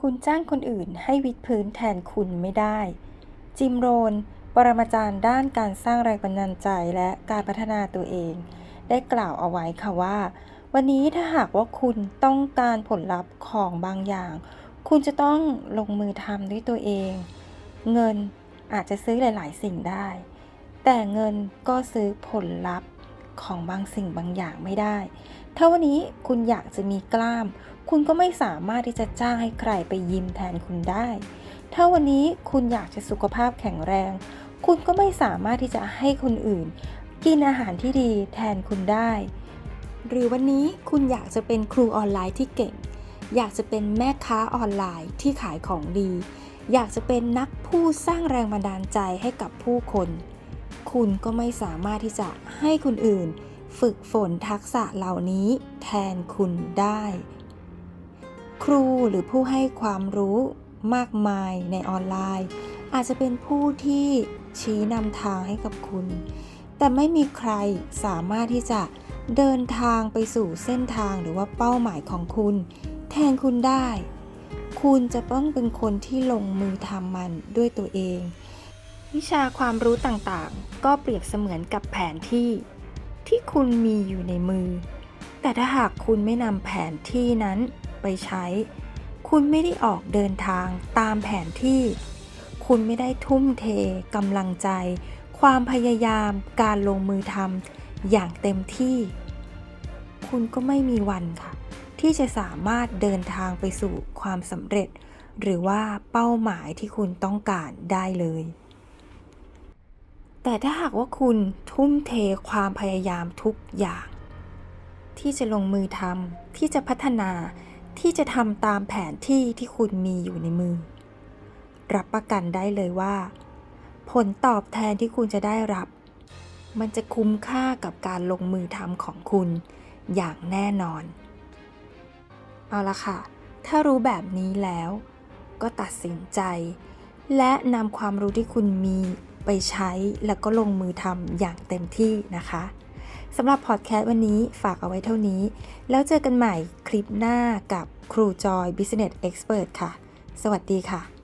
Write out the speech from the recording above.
คุณจ้างคนอื่นให้วิดพื้นแทนคุณไม่ได้ จิมโรน ปรมาจารย์ด้านการสร้างแรงบันดาลใจและการพัฒนาตัวเอง ได้กล่าวเอาไว้ค่ะว่า วันนี้ถ้าหากว่าคุณต้องการผลลัพธ์ของบางอย่าง คุณจะต้องลงมือทำด้วยตัวเอง เงินอาจจะซื้อหลาย ๆ สิ่งได้ แต่เงินก็ซื้อผลลัพธ์ ของบางสิ่งบางอย่างไม่ได้ ถ้าวันนี้คุณอยากจะมีกล้าม คุณก็ไม่สามารถที่จะจ้างให้ใครไปยิมแทนคุณได้ ถ้าวันนี้คุณอยากจะสุขภาพแข็งแรง คุณก็ไม่สามารถที่จะให้คนอื่น กินอาหารที่ดีแทนคุณได้ หรือวันนี้คุณอยากจะเป็นครูออนไลน์ที่เก่ง อยากจะเป็นแม่ค้าออนไลน์ที่ขายของดี อยากจะเป็นนักผู้สร้างแรงบันดาลใจให้กับผู้คน คุณก็ไม่สามารถที่จะให้คนอื่น ฝึกฝนทักษะเหล่านี้แทนคุณได้ ครูหรือผู้ให้ความรู้มากมายในออนไลน์ อาจจะเป็นผู้ที่ชี้นำทางให้กับคุณ แต่ไม่มีใครสามารถที่จะเดินทางไปสู่เส้นทางหรือว่าเป้าหมายของคุณ แทนคุณได้ คุณจะต้องเป็นคนที่ลงมือทำมันด้วยตัวเอง วิชาความรู้ต่างๆ ก็เปรียบเสมือนกับแผนที่ ที่คุณมีอยู่ในมือ แต่ถ้าหากคุณไม่นำแผนที่นั้นไปใช้ คุณไม่ได้ออกเดินทางตามแผนที่ คุณไม่ได้ทุ่มเทกำลังใจ ความพยายามการลงมือทำอย่างเต็มที่ คุณก็ไม่มีวันค่ะ ที่จะสามารถเดินทางไปสู่ความสำเร็จหรือว่าเป้าหมายที่คุณต้องการได้เลย แต่ถ้าหากว่าคุณทุ่มเทความพยายามทุกอย่าง ที่จะลงมือทำที่จะพัฒนาที่จะทำตามแผนที่ที่คุณมีอยู่ในมือ รับประกันได้เลยว่า ผลตอบแทนที่คุณจะได้รับ มันจะคุ้มค่ากับการลงมือทำของคุณอย่างแน่นอน เอาละค่ะ ถ้ารู้แบบนี้แล้ว ก็ตัดสินใจ และนำความรู้ที่คุณมี ไปใช้แล้วก็ลงมือทำอย่างเต็มที่นะคะสำหรับพอดแคสต์วันนี้ฝากเอาไว้เท่านี้ แล้วเจอกันใหม่คลิปหน้ากับครูจอย Business Expert ค่ะ สวัสดีค่ะ